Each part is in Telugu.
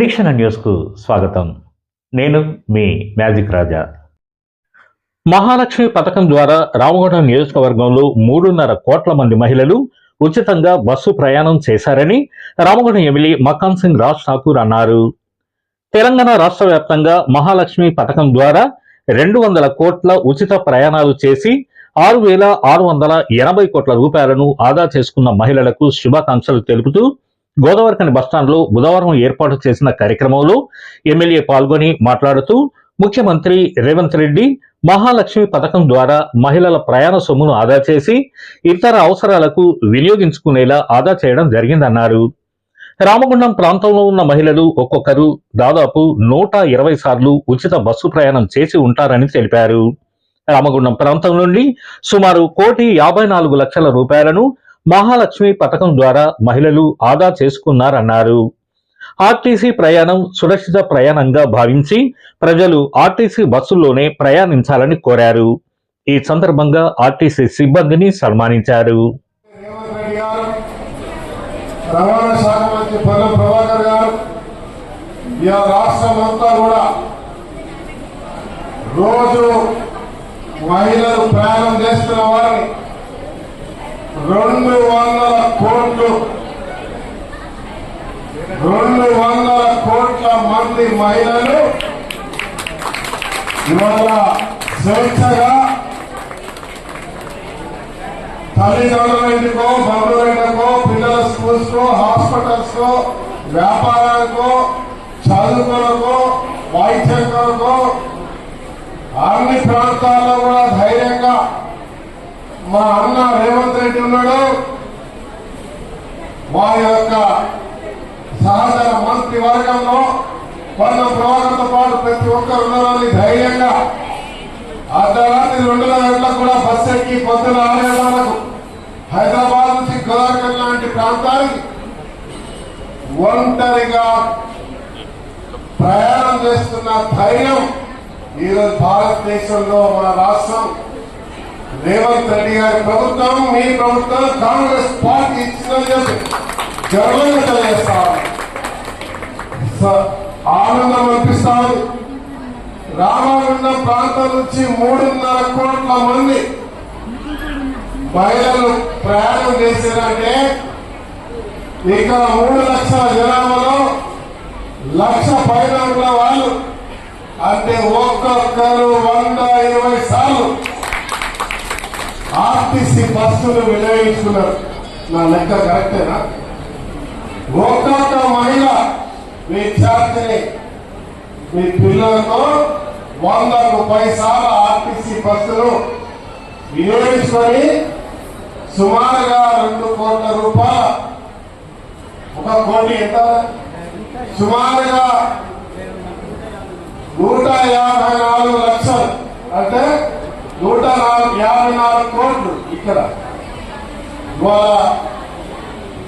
నిరీక్షణ న్యూస్కు స్వాగతం. నేను మీ మ్యాజిక్ రాజా. మహాలక్ష్మి పథకం ద్వారా రామగుండం నియోజకవర్గంలో మూడున్నర కోట్ల మంది మహిళలు ఉచితంగా బస్సు ప్రయాణం చేశారని రామగుండం ఎమ్మెల్యే మకాన్ సింగ్ రాజ్ ఠాకూర్ అన్నారు. తెలంగాణ రాష్ట్ర వ్యాప్తంగా మహాలక్ష్మి పథకం ద్వారా రెండు వందల కోట్ల ఉచిత ప్రయాణాలు చేసి ఆరు వేల ఆరు వందల ఎనభై కోట్ల రూపాయలను ఆదా చేసుకున్న మహిళలకు శుభాకాంక్షలు తెలుపుతూ గోదావరికని బస్టాండ్లో బుధవారం ఏర్పాటు చేసిన కార్యక్రమంలో ఎమ్మెల్యే పాల్గొని మాట్లాడుతూ ముఖ్యమంత్రి రేవంత్ రెడ్డి మహాలక్ష్మి పథకం ద్వారా మహిళల ప్రయాణ సొమ్మును ఆదా చేసి ఇతర అవసరాలకు వినియోగించుకునేలా ఆదా చేయడం జరిగిందన్నారు. రామగుండం ప్రాంతంలో ఉన్న మహిళలు ఒక్కొక్కరు దాదాపు నూట ఇరవై సార్లు ఉచిత బస్సు ప్రయాణం చేసి ఉంటారని తెలిపారు. రామగుండం ప్రాంతం నుండి సుమారు కోటి యాభై నాలుగు లక్షల రూపాయలను మహాలక్ష్మి పథకం ద్వారా మహిళలు ఆదా చేసుకున్నారన్నారు. ఆర్టీసీ ప్రయాణం సురక్షిత ప్రయాణంగా భావించి ప్రజలు ఆర్టీసీ బస్సుల్లోనే ప్రయాణించాలని కోరారు. ఈ సందర్భంగా ఆర్టీసీ సిబ్బందిని సన్మానించారు. రవాణా శాఖ మంత్రి పొన్నం ప్రభాకర్ గారు రాష్ట్రం అంతా కూడా రోజు మహిళలు ప్రయాణం చేస్తున్న వారిని రెండు వందల కోట్లు. రెండు వందల కోట్ల మంది మహిళలు ఇవాళ స్వేచ్ఛగా తల్లిదండ్రుల ఇంటికో బంధువులకో పిల్లల స్కూల్స్ కో హాస్పిటల్స్ కో వ్యాపారాలకో చదువుకులకు వైద్యం కొరకు అన్ని ప్రాంతాల్లో కూడా ధైర్యంగా మా అన్న రేవంత్ రెడ్డి ఉన్నాడు. వారి యొక్క సహచర మంత్రి వర్గంలో పన్ను ప్రభావంతో పాటు ప్రతి ఒక్కరు ఉన్నారని ధైర్యంగా అర్ధరాత్రి రెండు గంటలకు కూడా బస్సు ఎక్కి పొద్దున ఆలయాలకు హైదరాబాద్ నుంచి గోదావరి లాంటి ప్రాంతానికి ఒంటరిగా ప్రయాణం చేస్తున్న ధైర్యం ఈరోజు భారతదేశంలో మన రాష్ట్రం రేవంత్ రెడ్డి గారి ప్రభుత్వం మీ ప్రభుత్వం కాంగ్రెస్ పార్టీ ఇచ్చిందని చెప్పి గర్వంగా ఆనందం అనిపిస్తాను ఉంది రామగుండం ప్రాంతం నుంచి మూడున్నర కోట్ల మంది మహిళలు ప్రయాణం చేశారంటే ఇక్కడ మూడు లక్షల జనాభాలో లక్ష పైన ఉన్న వాళ్ళు అంటే ఒక్కొక్కరు వంద ఇరవై సార్లు ఆర్టీసీ బస్సులు వినియోగించుకున్నారు. నా లెక్క కరెక్టేనా? ఒక్కొక్క మహిళ మీ విద్యార్థిని మీ పిల్లలతో వందకు పైసార్లు ఆర్టీసీ బస్సులు వినియోగించుకొని సుమారుగా రెండు కోట్ల రూపాయల ఒక కోటి ఎంత? సుమారుగా నూట యాభై నాలుగు లక్షలు అంటే నూట నాలుగు యాభై నాలుగు కోట్లు ఇక్కడ ఇవాళ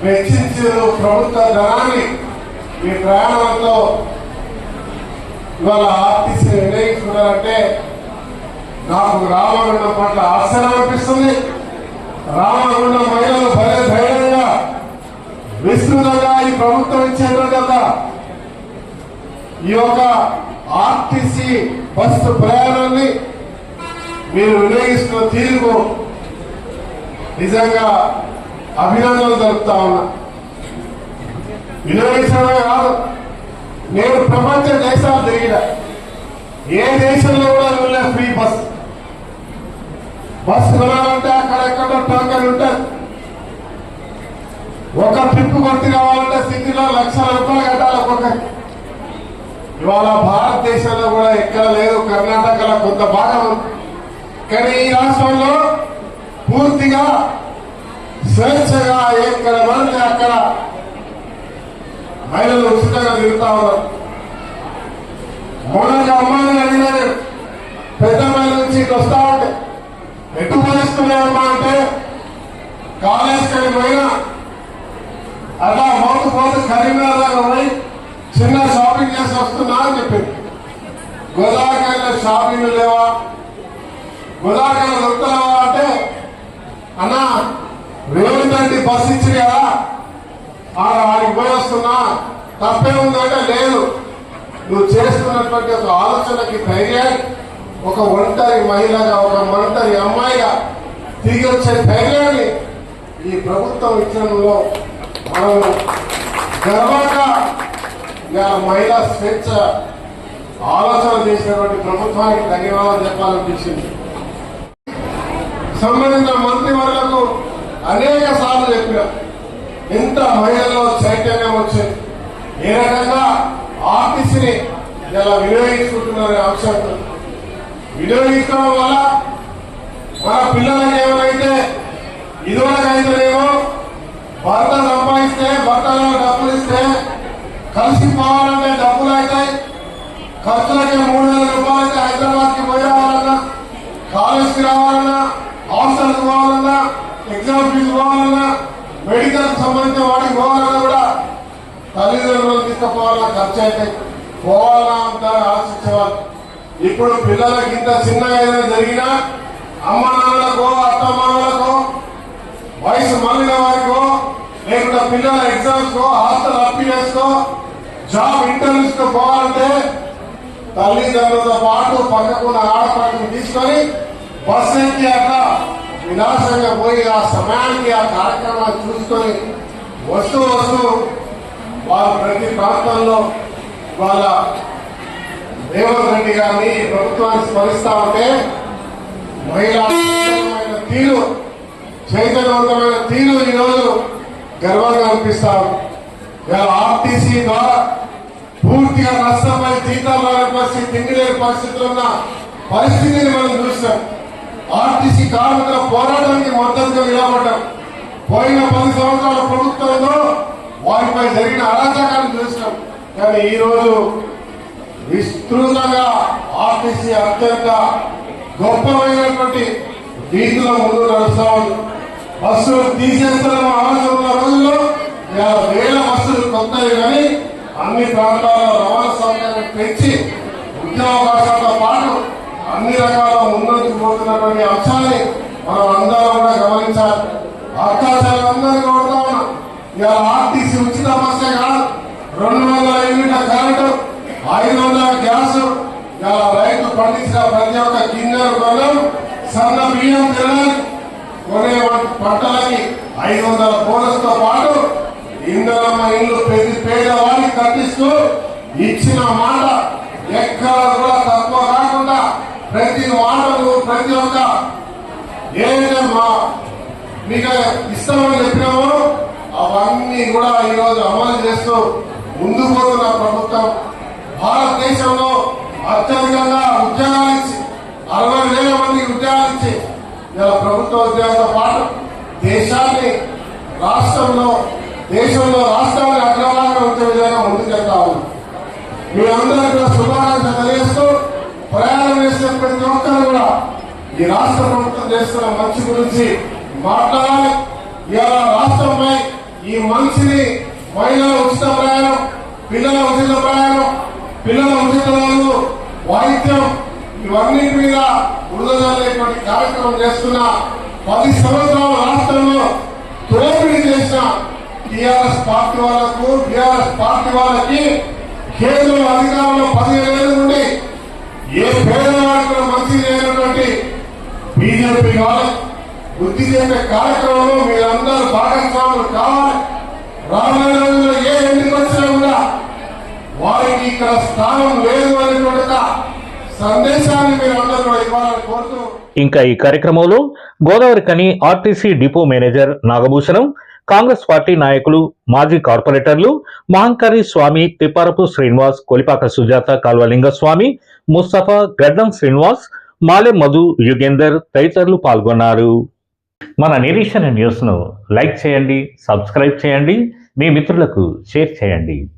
వెచ్చించారు ప్రభుత్వ ధనాన్ని ఈ ప్రయాణంలో ఇవాళ ఆర్టీసీ నిర్ణయించుకున్నారంటే నాకు రామగుండం పట్ల ఆశ్చర్యం అనిపిస్తుంది. రామగుండం మహిళలు భలే ధైర్యంగా విస్తృతంగా ఈ ప్రభుత్వం ఇచ్చేటువంటి ఒక ఈ యొక్క ఆర్టీసీ బస్సు ప్రయాణాన్ని మీరు వినియోగిస్తున్న తీరుకు నిజంగా అభినందనలు జరుపుతా ఉన్నా. వినియోగించడమే కాదు నేను ప్రపంచ దేశాలు తిరిగిన. ఏ దేశంలో కూడా వెళ్ళే ఫ్రీ బస్. బస్సు కొనాలంటే అక్కడెక్కడో టోకెన్ ఉంటుంది ఒక ట్రిప్ కొట్టి కావాలంటే సిటీలో లక్షల రూపాయలు కట్టాలి ఒక్కొక్కరికి ఇవాళ భారతదేశంలో కూడా ఎక్కడ లేదు కర్ణాటకలో కొంత భాగం కానీ ఈ రాష్ట్రంలో పూర్తిగా స్వేచ్ఛగా ఎక్కడ పడితే అక్కడ మహిళలు ఉచితంగా తిరుగుతా ఉన్నారు. మొన్న అమ్మాయిని అడిగినారు పెద్ద మహిళ నుంచి ఇటు వస్తా ఉంటే ఎటు పోలిస్తున్నాయమ్మా అంటే కాలేజ్కి పోయినా అలా మోత పోతు కరీంనగర్ దాకా పోయి చిన్న షాపింగ్ చేసి వస్తున్నా అని చెప్పింది గోదావరిలో షాపింగ్ లేవా? గోదావరిలో దొరుకుతలేవా? అన్న రేవంత్ బస్సు బస్ ఇచ్చింది కదా? ఆడ ఆడికి పోయి వస్తున్నా. తప్పే ఉందంటే లేదు. నువ్వు చేస్తున్నటువంటి ఒక ఆలోచనకి ధైర్యాన్ని ఒక ఒంటరి మహిళగా ఒక ఒంటరి అమ్మాయిగా తిరిగి వచ్చే ధైర్యాన్ని ఈ ప్రభుత్వం ఇచ్చడంలో మనం గర్వంగా ఇలా మహిళా స్వేచ్ఛ ఆలోచన చేసినటువంటి ప్రభుత్వానికి ధన్యవాదాలు చెప్పాలనిపించింది. సంబంధించిన మంత్రివర్లకు అనేక సార్లు చెప్పిన ఎంత మహిళల్లో చైతన్యం వచ్చింది. ఏ రకంగా ఆర్టీసీని ఇలా వినియోగించుకుంటున్నారనే అంశంతో వినియోగించడం వల్ల మన పిల్లలకి ఏమైతే ఇదివరకు అయితేనేమో భర్త సంపాదిస్తే భర్తలో డబ్బులు ఇస్తే కలిసి పోవాలంటే డబ్బులు అవుతాయి. ఖర్చులకి మూడు వేల రూపాయలకి హైదరాబాద్కి పోయి రావాలన్నా కాలేజ్కి రావాలన్నా హాస్టల్కి పోవాలన్నా ఎగ్జామ్ ఫీజు పోవాలన్నా మెడికల్ సంబంధించిన వాటికి పోవాలన్నా కూడా తల్లిదండ్రులు తీసుకుపోవాలన్నా ఖర్చు అయితే పోవాలన్నా అంతా ఆలోచించేవాళ్ళు. ఇప్పుడు పిల్లలకి ఇంత చిన్న ఏదైనా జరిగినా అమ్మ నాన్నలకో అత్త మామలకో వయసు మళ్ళిన వారికో లేకుండా పిల్లల ఎగ్జామ్స్ కో హాస్టల్ అప్లికేషన్కో జాబ్ ఇంటర్వ్యూస్ కో పోవాలంటే తల్లిదండ్రులతో పాటు పక్కకున్న ఆడపడిని తీసుకొని బస్ ఎక్కి అట్లా విలాసంగా పోయి ఆ సమయానికి ఆ కార్యక్రమాలు చూసుకొని వస్తూ వస్తూ వారు ప్రతి ప్రాంతంలో వాళ్ళ రేవంత్ రెడ్డి గారిని ప్రభుత్వాన్ని స్మరిస్తా ఉంటే మహిళా తీరు చైతన్యవంతమైన తీరు ఈరోజు గర్వంగా అనిపిస్తారు ఆర్టీసీ ద్వారా పూర్తిగా నష్టపోయి జీతాలు రాని పరిస్థితి తిండి లేని పరిస్థితులు ఉన్న పరిస్థితిని మనం చూసాం కార్మికుల పోరాటానికి మద్దతుగా నిలబడ్డాం. పోయిన పది సంవత్సరాల ప్రభుత్వంలో వారిపై జరిగిన అరాచకాన్ని చూసినాం కానీ ఈ రోజు విస్తృతంగా ఆర్టీసీ అత్యంత గొప్పమైనటువంటి రీతిలో ముందు నడుస్తా ఉంది. బస్సులు తీసేస్తున్న ఆలోచన ఉన్న రోజుల్లో ఇలా వేల బస్సులు కొత్తాయి కానీ అన్ని ప్రాంతాల్లో రవాణా సౌకర్యాన్ని పెంచి ఉద్యోగాలతో పాటు అన్ని రకాల ముందుకు పోతున్నటువంటి అంశాన్ని మనం అందరం కూడా గమనించాలి. అవకాశాలందరూ కోరుతా ఉన్నాం. ఇలా ఆర్టీసీ ఉచిత బస్సే కాదు రెండు వందల యూనిట్ల కరెంటు ఐదు వందల గ్యాస్. ఇలా రైతు పండించిన ప్రతి ఒక్క గిన్నెలు కొనం సన్న బియ్యం తినాలి. కొనే పంటలకి ఐదు వందల బోనస్తో పాటు ఇంధనమ్మ ఇల్లు ప్రతి పేదవాడికి కట్టిస్తూ ఇచ్చిన మాట ఎక్కడ కూడా ప్రతి మాటలు ప్రతి ఒక్క ఏదైనా మా మీకు ఇస్తామని చెప్పినామో అవన్నీ కూడా ఈరోజు అమలు చేస్తూ ముందు పోతున్న ప్రభుత్వం. భారతదేశంలో అత్యధికంగా ఉద్యోగాలు ఇచ్చి అరవై వేల మందికి ఉద్యోగాలు ఇచ్చి ఇలా ప్రభుత్వ ఉద్యోగంతో పాటు దేశాన్ని రాష్ట్రంలో దేశంలో రాష్ట్రాన్ని అగ్రభాగంగా ఉంచే విధంగా ముందుకెళ్తా ఉంది. మీ అందరికీ కూడా శుభాకాంక్షలు ప్రయాణం చేసే కూడా ఈ రాష్ట్ర ప్రభుత్వం చేస్తున్న మంచి గురించి మాట్లాడాలి. ఇవాళ రాష్ట్రంపై ఈ మంచిని మహిళల ఉచిత ప్రయాణం పిల్లల ఉచిత ప్రయాణం పిల్లల ఉచిత చదువు వాయిద్యం ఇవన్నీ మీద వృధజల్లేటువంటి కార్యక్రమం చేస్తున్న పది సంవత్సరాల రాష్ట్రంలో తోపిడి చేసిన టిఆర్ఎస్ పార్టీ వాళ్ళకు టిఆర్ఎస్ పార్టీ వాళ్ళకి కేంద్రం అధికారంలో పదిహేను నుండి ఏ పేదవాడికి కూడా మంచి లేనటువంటి బీజేపీ కావాలి వృద్ధి చేసే కార్యక్రమంలో మీరందరూ భాగస్వాములు కావాలి. రాబోయే రోజుల్లో ఏ ఎన్నిక వచ్చినా కూడా వారికి ఇక్కడ స్థానం లేదు అనేటువంటి సందేశాన్ని మీరు అందరూ కూడా ఇవ్వాలని కోరుతూ ఇంకా ఈ కార్యక్రమంలో Godavarikhani RTC depot manager Nagabhushanam Congress party నాయకులు మాజీ కార్పొరేటర్లు మహంకారి స్వామి తిప్పారపు శ్రీనివాస్ కొలిపాక సుజాత కాల్వలింగస్వామి ముస్తఫా గడ్డం శ్రీనివాస్ మాలె మధు యుగేందర్ తదితరులు పాల్గొన్నారు. మన నిరీక్షణ న్యూస్ను లైక్ చేయండి సబ్స్క్రైబ్ చేయండి మీ మిత్రులకు షేర్ చేయండి.